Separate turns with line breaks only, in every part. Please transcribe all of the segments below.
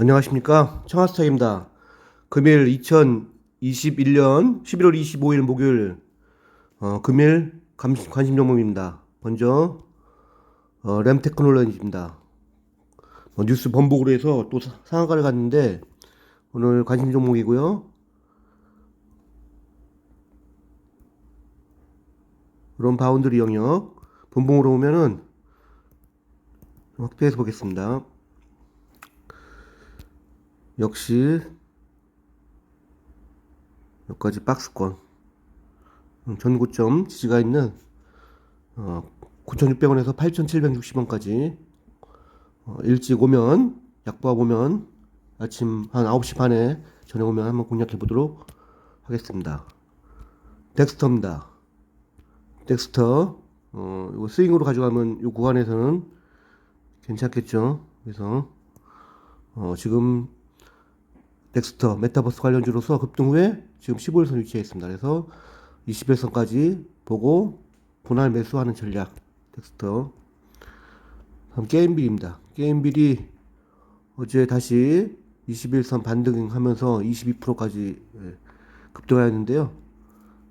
안녕하십니까. 청하스타입니다. 금일 2021년 11월 25일 목요일, 어, 금일 감- 관심 종목입니다. 먼저, 어, 램 테크놀로지입니다. 어, 뉴스 번복으로 해서 또 사- 상한가를 갔는데, 오늘 관심 종목이고요. 그럼 바운드리 영역, 분봉으로 오면은 좀 확대해서 보겠습니다. 역시 여기까지 박스권 음, 전고점 지지가 있는 어, 9,600원에서 8,760원까지 어, 일찍 오면 약보아 보면 아침 한 9시 반에 저녁 오면 한번 공략해 보도록 하겠습니다. 덱스터입니다. 덱스터 어, 이거 스윙으로 가져가면 이 구간에서는 괜찮겠죠. 그래서 어, 지금 넥스터 메타버스 관련주로서 급등 후에 지금 15일선 위치해 있습니다. 그래서 21선까지 보고 분할 매수하는 전략 넥스터 다음 게임빌입니다. 게임빌이 어제 다시 21선 반등하면서 22%까지 예, 급등하였는데요.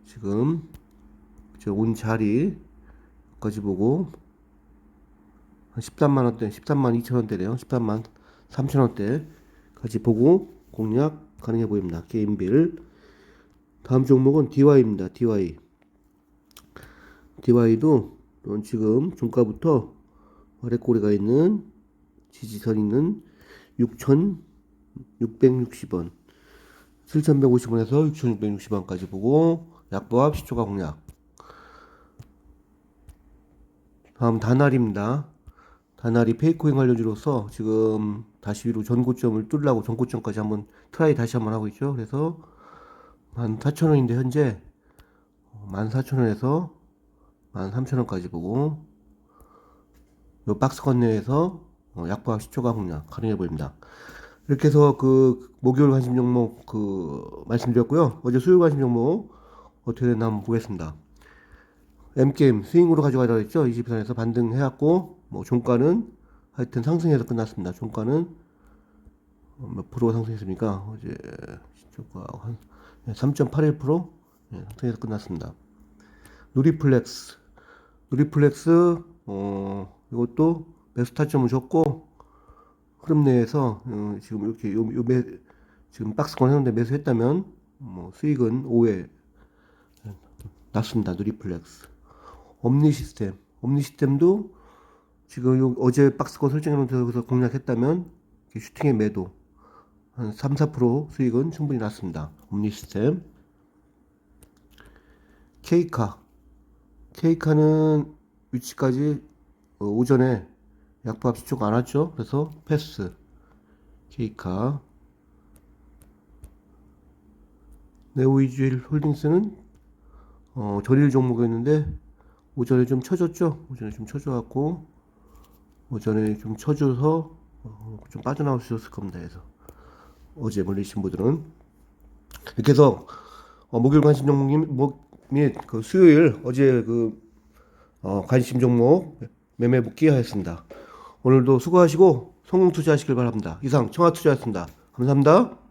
지금 저온 자리까지 보고 한 13만 원대, 13만 2천 원대네요. 13만 3천 원대까지 보고 공략 가능해 보입니다. 게임빌. 다음 종목은 DY입니다. DY. DY도 지금 종가부터 아래꼬리가 있는 지지선 있는 6,660원, 7,150원에서 6,660원까지 보고 약보합 시초가 공략. 다음 다날입니다. 다날이 페이코인 관련주로서 지금 다시 위로 전고점을 뚫으려고 전고점까지 한번 트라이 다시 한번 하고 있죠. 그래서 14,000원인데 현재 14,000원에서 13,000원까지 보고 요 박스권 내에서 어, 약보합 시초가 공략 가능해 보입니다. 이렇게 해서 그 목요일 관심 종목 그 말씀드렸고요. 어제 수요일 관심 종목 어떻게 됐나 한번 보겠습니다. M게임 스윙으로 가져가라고 했죠. 20선에서 반등해갖고 뭐 종가는 하여튼 상승해서 끝났습니다. 종가는 어, 몇 프로 상승했습니까? 어제 시초가 한 3.81% 예, 상승해서 끝났습니다. 누리플렉스 누리플렉스 어 이것도 매수 타점을 줬고 흐름 내에서 어, 지금 이렇게 요, 요 매, 지금 박스권 했는데 매수했다면 뭐 수익은 5회 났습니다. 누리플렉스 옴니 시스템 옴니 시스템도 지금 요 어제 박스권 설정해 놓은 데서 공략했다면 슈팅의 매도 한 3, 4% 수익은 충분히 났습니다. 옴니 시스템 케이카 케이카는 위치까지 어, 오전에 약보합 시초가 안 왔죠. 그래서 패스 케이카 네오이주일 홀딩스는 어, 전일 종목이었는데 오전에 좀 쳐줬죠. 오전에 좀 쳐줘갖고 오전에 좀 쳐줘서 어, 좀 빠져나올 수 있었을 겁니다. 그래서 어제 몰리신 분들은 이렇게 해서 어, 목요일 관심 종목 및그 수요일 어제 그 어, 관심 종목 매매 복귀하였습니다. 오늘도 수고하시고 성공 투자하시길 바랍니다. 이상 청아 투자였습니다. 감사합니다.